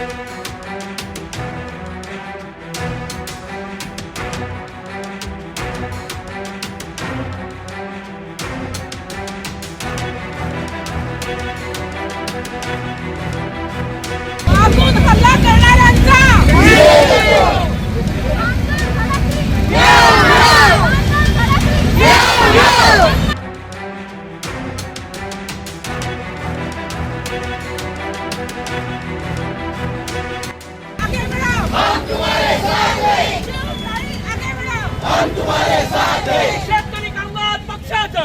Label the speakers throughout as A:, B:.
A: Yeah! हम तुम्हारे साथ हैं शेतकरी कामगार पक्षाचा.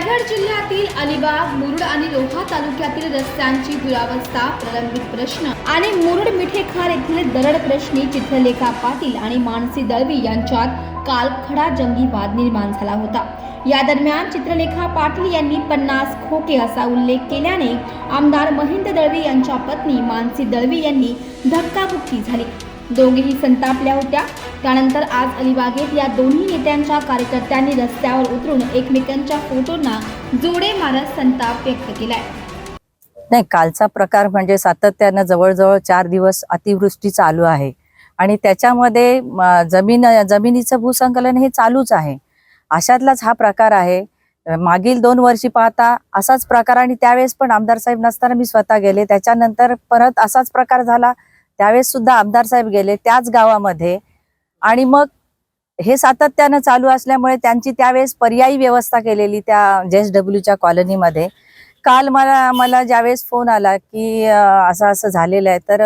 B: रायगड जिल्ह्यातील अलिबाग मुरुड आणि रोहा तालुक्यातील रस्त्यांची दुरावस्था प्रलंबित प्रश्न आणि मुरुड मिठेखार येथील दरड प्रश्नी चित्रलेखा पाटील आणि मानसी दळवी यांच्यात काल खडा जंगी वाद निर्माण झाला होता. या दरम्यान चित्रलेखा पाटील यांनी पन्नास खोके असा उल्लेख केल्याने आमदार महेंद्र दळवी यांच्या पत्नी मानसी दळवी यांनी धक्काबुक्की झाली. दोघेही संतापल्या होत्या. त्यानंतर आज अलिबागेत या दोन्ही नेत्यांच्या कार्यकर्त्यांनी रस्त्यावर उतरून एकमेकांच्या फोटोंना जोडे मारत संताप व्यक्त केलाय.
C: नाही कालचा प्रकार म्हणजे सातत्यानं जवळजवळ चार दिवस अतिवृष्टी चालू आहे. आणि त्याच्यामध्ये जमीन जमिनीचं भूसंकलन हे चालूच आहे. अशातलाच हा प्रकार आहे. मागील दोन वर्षी पाहता असाच प्रकार आणि त्यावेळेस पण आमदार साहेब नसताना मी स्वतः गेले. त्याच्यानंतर परत असाच प्रकार झाला. त्यावेळेस सुद्धा आमदार साहेब गेले त्याच गावामध्ये. आणि मग हे सातत्यानं चालू असल्यामुळे त्यांची त्यावेळेस पर्यायी व्यवस्था केलेली त्या जेस डब्ल्यूच्या कॉलनीमध्ये. काल मला मला ज्यावेळेस फोन आला की असं असं झालेलं आहे तर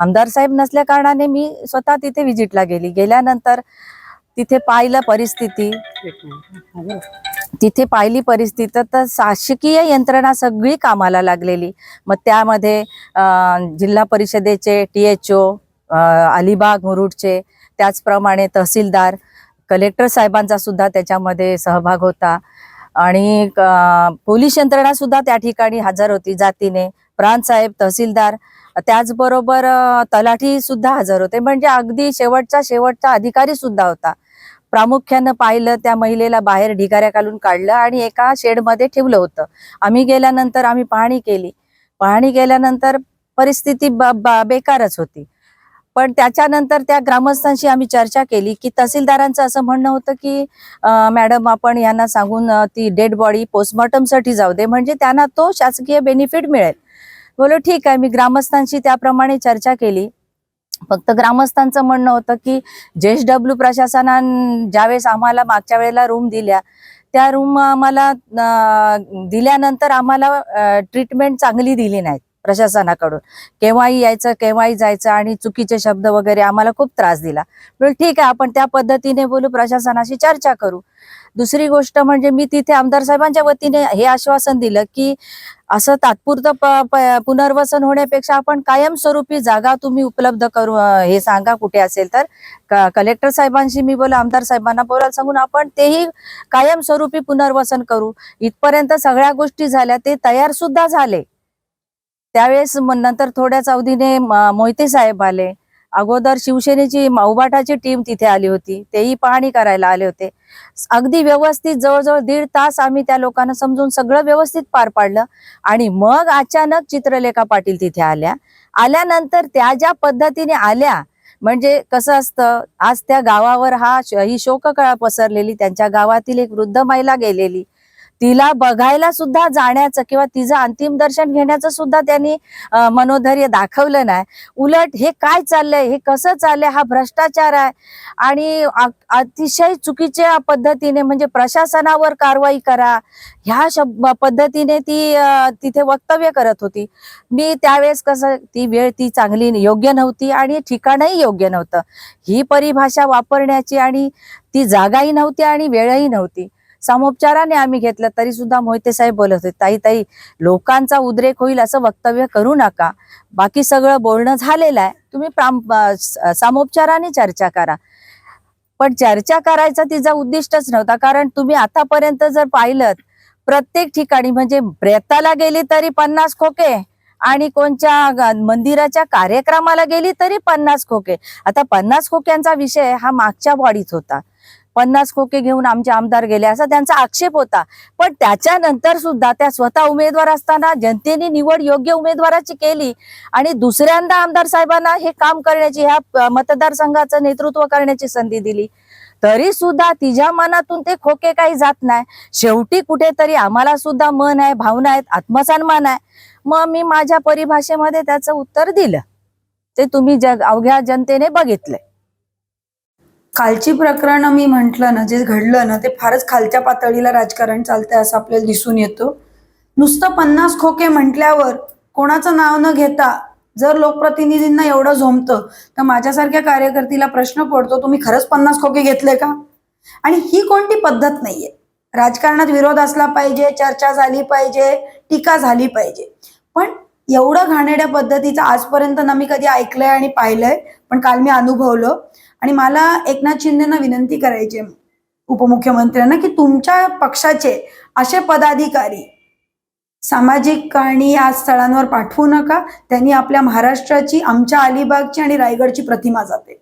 C: आमदार साहेब नसल्या कारणाने मी स्वतः तिथे व्हिजिटला गेली. गेल्यानंतर तिथे पाहिलं परिस्थिती. तिथे पाहिली परिस्थिती तर शासकीय यंत्रणा सगळी कामाला लागलेली. मग त्यामध्ये जिल्हा परिषदेचे टी एच ओ अलिबाग मुरुडचे त्याचप्रमाणे तहसीलदार कलेक्टर साहेबांचा सुद्धा त्याच्यामध्ये सहभाग होता. आणि पोलीस यंत्रणा सुद्धा त्या ठिकाणी हजर होती जातीने. प्रांत साहेब तहसीलदार त्याचबरोबर तलाठी सुद्धा हजर होते. म्हणजे अगदी शेवटचा शेवटचा अधिकारी सुद्धा होता. प्रामुख्यानं पाहिलं त्या महिलेला बाहेर ढिगाऱ्या घालून काढलं आणि एका शेडमध्ये ठेवलं होतं. आम्ही गेल्यानंतर आम्ही पाहणी केली. पाहणी केल्यानंतर परिस्थिती बेकारच होती. पण त्याच्यानंतर त्या ग्रामस्थांशी आम्ही चर्चा केली की तहसीलदारांचं असं म्हणणं होतं की मॅडम आपण यांना सांगून ती डेड बॉडी पोस्टमॉर्टमसाठी जाऊ दे. म्हणजे त्यांना तो शासकीय बेनिफिट मिळेल. बोलो ठीक आहे. मी ग्रामस्थांशी त्याप्रमाणे चर्चा केली. फक्त ग्रामस्थांचं म्हणणं होतं की जे एस डब्ल्यू प्रशासनान ज्यावेळेस आम्हाला मागच्या वेळेला रूम दिल्या त्या रूम आम्हाला दिल्यानंतर आम्हाला ट्रीटमेंट चांगली दिली नाहीत. प्रशासनाकडून. केव्हाही यायचं केव्हाही जायचं आणि चुकीचे शब्द वगैरे आम्हाला खूप त्रास दिला. बोल ठीक आहे आपण त्या पद्धतीने बोलू प्रशासनाशी चर्चा करू. दुसरी गोष्ट म्हणजे मी तिथे आमदार साहेबांच्या वतीने हे आश्वासन दिलं की असं तात्पुरतं पुनर्वसन होण्यापेक्षा आपण कायमस्वरूपी जागा तुम्ही उपलब्ध करू हे सांगा कुठे असेल तर. क- कलेक्टर साहेबांशी मी बोला आमदार साहेबांना बोलायला सांगून आपण तेही कायमस्वरूपी पुनर्वसन करू. इथपर्यंत सगळ्या गोष्टी झाल्या ते तयार सुद्धा झाले. त्यावेळेस नंतर थोड्याच अवधीने मोहिते साहेब आले. अगोदर शिवसेनेची म- टीम तिथे आली होती. तेही पाहणी करायला आले होते. अगदी व्यवस्थित जवळजवळ दीड तास आम्ही त्या लोकांना समजून सगळं व्यवस्थित पार पाडलं आणि मग अचानक चित्रलेखा पाटील तिथे आल्या. आल्यानंतर त्या ज्या पद्धतीने आल्या म्हणजे कसं असतं आज त्या गावावर हा ही शोककळा पसरलेली त्यांच्या गावातील एक वृद्ध महिला गेलेली तिला बघायला सुद्धा जाण्याचं किंवा तिचं अंतिम दर्शन घेण्याचं सुद्धा त्यांनी मनोधैर्य दाखवलं नाही. उलट हे काय चाललंय हे कसं चाललंय हा भ्रष्टाचार आहे. आणि अतिशय चुकीच्या पद्धतीने म्हणजे प्रशासनावर कारवाई करा. ह्या शब पद्धतीने ती तिथे वक्तव्य करत होती. मी त्यावेळेस कसं ती वेळ ती चांगली योग्य नव्हती आणि ठिकाणही योग्य नव्हतं. ही परिभाषा वापरण्याची आणि ती जागाही नव्हती आणि वेळही नव्हती. सामोपचाराने आम्ही घेतलं तरी सुद्धा मोहिते साहेब बोलत होते ताई ताई लोकांचा उद्रेक होईल असं वक्तव्य करू नका. बाकी सगळं बोलणं झालेलं आहे. तुम्ही प्राम सामोपचाराने चर्चा करा. पण चर्चा करायचा तिचा उद्दिष्टच नव्हता कारण तुम्ही आतापर्यंत जर पाहिलं प्रत्येक ठिकाणी म्हणजे प्रेताला गेली तरी पन्नास खोके आणि कोणत्या मंदिराच्या कार्यक्रमाला गेली तरी पन्नास खोके. आता पन्नास खोक्यांचा विषय हा मागच्या बॉडीत होता. पन्नास खोके घेऊन आमचे आमदार गेले असा त्यांचा आक्षेप होता. पण त्याच्यानंतर सुद्धा त्या स्वतः उमेदवार असताना जनतेने निवड योग्य उमेदवाराची केली आणि दुसऱ्यांदा आमदार साहेबांना हे काम करण्याची ह्या मतदारसंघाचं नेतृत्व करण्याची संधी दिली. तरी सुद्धा तिच्या मनातून ते खोके काही जात नाही. शेवटी कुठेतरी आम्हाला सुद्धा मन आहे भावना आहेत आत्मसन्मान आहे. मग मी माझ्या परिभाषेमध्ये त्याचं उत्तर दिलं. ते तुम्ही जग अवघ्या जनतेने बघितलंय.
D: कालची प्रकरण मी म्हंटल ना जे घडलं ना ते फारच खालच्या पातळीला राजकारण चालतंय असं आपल्याला दिसून येतो. नुसतं पन्नास खोके म्हटल्यावर कोणाचं नाव न घेता जर लोकप्रतिनिधींना एवढं झोमतं तर माझ्यासारख्या कार्यकर्तीला प्रश्न पडतो तुम्ही खरंच पन्नास खोके घेतले का? आणि ही कोणती पद्धत नाहीये. राजकारणात विरोध असला पाहिजे चर्चा झाली पाहिजे टीका झाली पाहिजे. पण एवढं घाणेड्या पद्धतीचं आजपर्यंत ना मी कधी ऐकलंय आणि पाहिलंय पण काल मी अनुभवलं. आणि मला एकनाथ शिंदेना विनंती करायची उपमुख्यमंत्र्यांना की तुमच्या पक्षाचे असे पदाधिकारी सामाजिक आणि या स्थळांवर पाठवू नका. त्यांनी आपल्या महाराष्ट्राची आमच्या अलिबागची आणि रायगडची प्रतिमा जाते.